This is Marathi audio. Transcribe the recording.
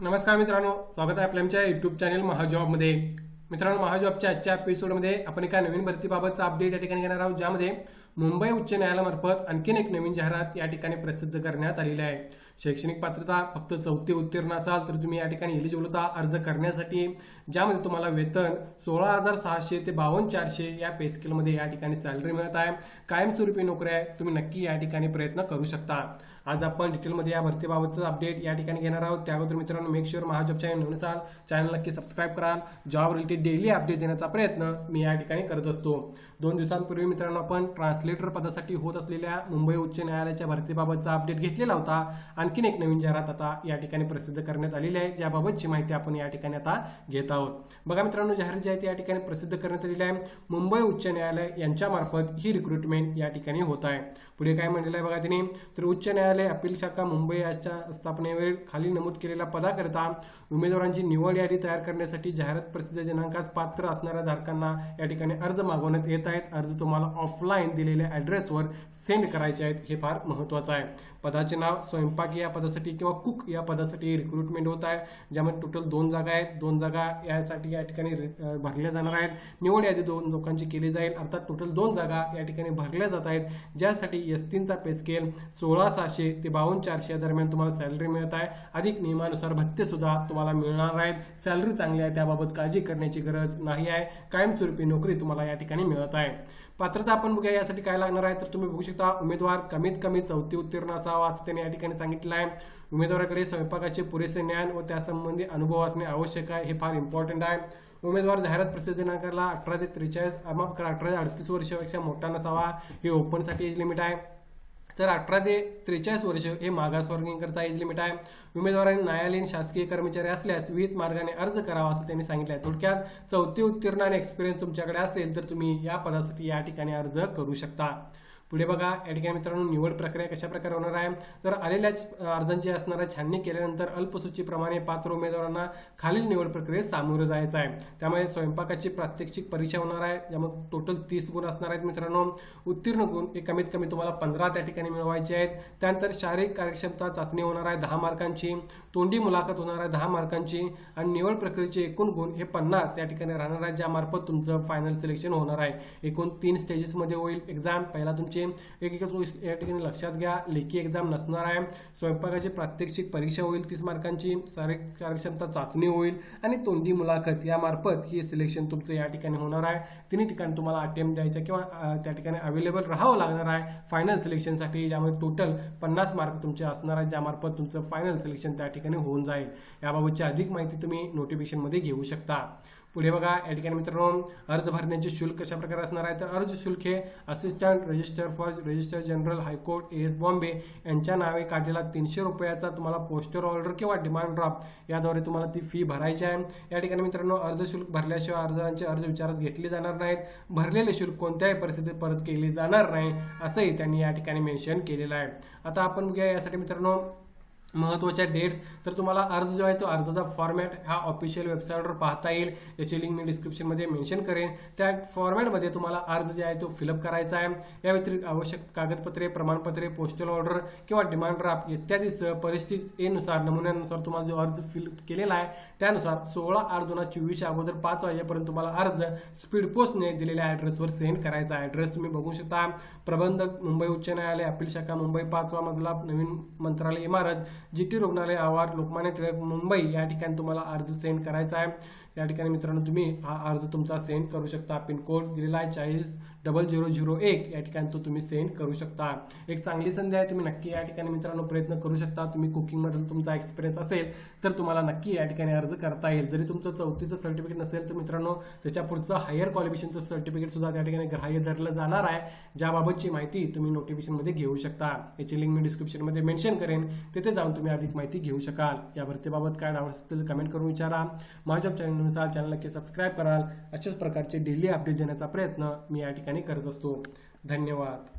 नमस्कार मित्रांनो स्वागत आहे आपल्या आमच्या युट्यूब चॅनल महाजॉबमध्ये मित्रांनो महाजॉबच्या आजच्या एपिसोडमध्ये आपण एका नवीन भरतीबाबतचा अपडेट या ठिकाणी घेणार आहोत ज्यामध्ये मुंबई उच्च न्यायालयामार्फत आणखीन एक नवीन जाहिरात या ठिकाणी प्रसिद्ध करण्यात आलेली आहे. शैक्षणिक पात्रता फक्त चौथी उत्तीर्ण असाल तर तुम्ही या ठिकाणी एलिजिबल होता. अर्ज करण्यासाठी ज्यामध्ये तुम्हाला वेतन सोळा हजार सहाशे ते बावन्न चारशे या पे स्केलमध्ये या ठिकाणी सॅलरी मिळत आहे. कायमस्वरूपी नोकऱ्या आहे तुम्ही नक्की या ठिकाणी प्रयत्न करू शकता. आज आपण डिटेलमध्ये या भरतीबाबतचं अपडेट या ठिकाणी घेणार आहोत. त्याबद्दल मित्रांनो मेक शुअर महाजॉब चॅनल नवीन असाल चॅनल नक्की सबस्क्राईब कराल जॉब रिलेटेड डेली अपडेट देण्याचा प्रयत्न मी या ठिकाणी करत असतो. दोन दिवसांपूर्वी मित्रांनो आपण ट्रान्सलेटर पदासाठी होत असलेल्या मुंबई उच्च न्यायालयाच्या भरतीबाबतचा अपडेट घेतलेला होता. आणि आणखीन एक नवीन जाहिरात आता या ठिकाणी प्रसिद्ध करण्यात आलेली आहे. ज्याबाबतची माहिती आपण या ठिकाणी आता घेत आहोत. बघा मित्रांनो जाहिरात जी आहे ती या ठिकाणी प्रसिद्ध करण्यात आलेली आहे. मुंबई उच्च न्यायालय यांच्यामार्फत ही रिक्रुटमेंट या ठिकाणी होत आहे. पुढे काय म्हणलेलं आहे बघा तिने? तर उच्च न्यायालय अपील शाखा मुंबई याच्या स्थापनेवर खाली नमूद केलेल्या पदाकरिता उमेदवारांची निवड यादी तयार करण्यासाठी जाहिरात प्रसिद्ध दिनांकास पात्र असणाऱ्या धारकांना या ठिकाणी अर्ज मागवण्यात येत आहेत. अर्ज तुम्हाला ऑफलाईन दिलेल्या ॲड्रेसवर सेंड करायचे आहेत हे फार महत्त्वाचं आहे. पदाचे नाव स्वयंपाक या पदासाठी किंवा कुक या पदासाठी रिक्रुटमेंट होत आहे ज्यामध्ये टोटल दोन जागा आहेत. दोन जागा यासाठी या ठिकाणी भरल्या जाणार आहेत. निवड यादी दोन लोकांची केली जाईल. अर्थात टोटल दोन जागा या ठिकाणी भरल्या जात आहेत ज्यासाठी एस तीनचा पे स्केल सोळा सहाशे ते बावन्न चारशे दरम्यान तुम्हाला सॅलरी मिळत आहे. अधिक नियमानुसार भत्ते सुद्धा तुम्हाला मिळणार आहेत. सॅलरी चांगली आहे त्याबाबत काळजी करण्याची गरज नाही आहे. कायमस्वरूपी नोकरी तुम्हाला या ठिकाणी मिळत आहे. पात्रता आपण बघूया यासाठी काय लागणार आहे? तर तुम्ही बघू शकता उमेदवार कमीत कमी चौथी उत्तीर्ण असावा असं त्यांनी या ठिकाणी सांगितलं. आहे उमेदवाराकडे स्वयंपाकाचे पुरेसे ज्ञान व त्यासंबंधी अनुभव असणे आवश्यक आहे हे फार इम्पॉर्टंट आहे. उमेदवार जाहिरात प्रसिद्ध दिनांकाला अठरा ते त्रेचाळीस अठरा ते अडतीस वर्षापेक्षा मोठा नसावा हे ओपनसाठी एज लिमिट आहे. तर अठरा ते त्रेचाळीस वर्ष हे मागासवर्गीयांकरता एज लिमिट आहे. उमेदवारांनी न्यायालयीन शासकीय कर्मचारी असल्यास विविध मार्गाने अर्ज करावा असं त्यांनी सांगितलं आहे थोडक्यात चौथी उत्तीर्ण आणि एक्सपिरियन्स तुमच्याकडे असेल तर तुम्ही या पदासाठी या ठिकाणी अर्ज करू शकता. पुढे बघा या ठिकाणी मित्रांनो निवड प्रक्रिया कशा प्रकारे होणार आहे? तर आलेल्या अर्जांची असणाऱ्या छाननी केल्यानंतर अल्पसूचीप्रमाणे पात्र उमेदवारांना खालील निवड प्रक्रियेत सामोरं जायचं आहे. त्यामुळे स्वयंपाकाची प्रात्यक्षिक परीक्षा होणार आहे ज्यामध्ये टोटल तीस गुण असणार आहेत मित्रांनो. उत्तीर्ण गुण हे कमीत कमी तुम्हाला पंधरा त्या ठिकाणी मिळवायचे आहेत. त्यानंतर शारीरिक कार्यक्षमता चाचणी होणार आहे दहा मार्कांची. तोंडी मुलाखत होणार आहे दहा मार्कांची. आणि निवड प्रक्रियेचे एकूण गुण हे पन्नास या ठिकाणी राहणार आहेत ज्यामार्फत तुमचं फायनल सिलेक्शन होणार आहे. एकूण तीन स्टेजेसमध्ये होईल एक्झाम पहिला तुमची म्हणजे एक एक गोष्ट या ठिकाणी लक्षात घ्या लेखी एक्झाम नसणार आहे. स्वयंपाकाची प्रात्यक्षिक परीक्षा होईल तीस मार्कांची शारीरिक कार्यक्षमता चाचणी होईल आणि तोंडी मुलाखत यामार्फत ही सिलेक्शन तुमचं या ठिकाणी होणार आहे. तिन्ही ठिकाणी तुम्हाला अटेम्प्ट द्यायचा किंवा त्या ठिकाणी अवेलेबल राहावं लागणार आहे. फायनल सिलेक्शनसाठी ज्यामुळे टोटल पन्नास मार्क तुमचे असणार आहे ज्यामार्फत तुमचं फायनल सिलेक्शन त्या ठिकाणी होऊन जाईल. याबाबतची अधिक माहिती तुम्ही नोटिफिकेशनमध्ये घेऊ शकता. पुढे बघा या ठिकाणी मित्रांनो अर्ज भरण्याचे शुल्क कशा प्रकारे असणार आहे? तर अर्ज शुल्क हे assistant registrar for registrar general high court S Bombay यांच्या नावे काढलेला तीनशे रुपयाचा तुम्हाला पोस्टर ऑर्डर किंवा डिमांड ड्राफ्ट याद्वारे तुम्हाला ती फी भरायची आहे. या ठिकाणी मित्रांनो अर्ज शुल्क भरल्याशिवाय अर्जांचे अर्ज विचारात घेतले जाणार नाहीत. भरलेले शुल्क कोणत्याही परिस्थितीत परत केले जाणार नाही असंही त्यांनी या ठिकाणी मेन्शन केलेलं आहे. आता आपण घ्या यासाठी मित्रांनो महत्त्वाच्या डेट्स तर तुम्हाला अर्ज जो आहे तो अर्जाचा फॉर्मॅट हा ऑफिशियल वेबसाईटवर पाहता येईल. याची लिंक मी डिस्क्रिप्शनमध्ये मेन्शन करेन. त्या फॉर्मॅटमध्ये तुम्हाला अर्ज जे आहे तो फिलअप करायचा आहे. या व्यतिरिक्त आवश्यक कागदपत्रे प्रमाणपत्रे पोस्टल ऑर्डर किंवा डिमांड ड्राफ्ट इत्यादी परिस्थितीनुसार नमुन्यानुसार तुम्हाला जो अर्ज फिल केलेला आहे त्यानुसार सोळा आठ दोन हजार चोवीसच्या अगोदर पाच वाजेपर्यंत तुम्हाला अर्ज स्पीड पोस्टने दिलेल्या ॲड्रेसवर सेंड करायचा ॲड्रेस तुम्ही बघू शकता. प्रबंधक मुंबई उच्च न्यायालय अपील शाखा मुंबई पाचवा मजला नवीन मंत्रालय इमारत. जी टी रुग्णालय आवार लोकमान्य टिळक मुंबई या ठिकाणी तुम्हाला अर्ज सेंड करायचा आहे. या ठिकाणी मित्रांनो तुम्ही हा अर्ज तुमचा सेंड करू शकता. पिनकोड दिलेला आहे चाळीस डबल झिरो झिरो एक. या ठिकाणी तो तुम्ही सेंड करू शकता. एक चांगली संधी आहे तुम्ही नक्की या ठिकाणी मित्रांनो प्रयत्न करू शकता. तुम्ही कुकिंगमध्ये तुमचा एक्सपिरियन्स असेल तर तुम्हाला नक्की या ठिकाणी अर्ज करता येईल. जरी तुमचं चौथीचं सर्टिफिकेट नसेल तर मित्रांनो त्याच्या पुढचं हायर क्वालिफिकेशनचं सर्टिफिकेट सुद्धा त्या ठिकाणी ग्राह्य धरलं जाणार आहे. ज्याबाबतची माहिती तुम्ही नोटिफिकेशनमध्ये घेऊ शकता. याची लिंक मी डिस्क्रिप्शनमध्ये मेन्शन करेन. तिथे जाऊन तुम्ही अधिक माहिती घेऊ शकाल. या भरतीबाबत काय डाऊट असतील कमेंट करून विचारा. माझ्या चॅनलनुसार चॅनल नक्की सबस्क्राईब कराल. अशाच प्रकारचे डेली अपडेट देण्याचा प्रयत्न मी या ठिकाणी करत असतो. धन्यवाद.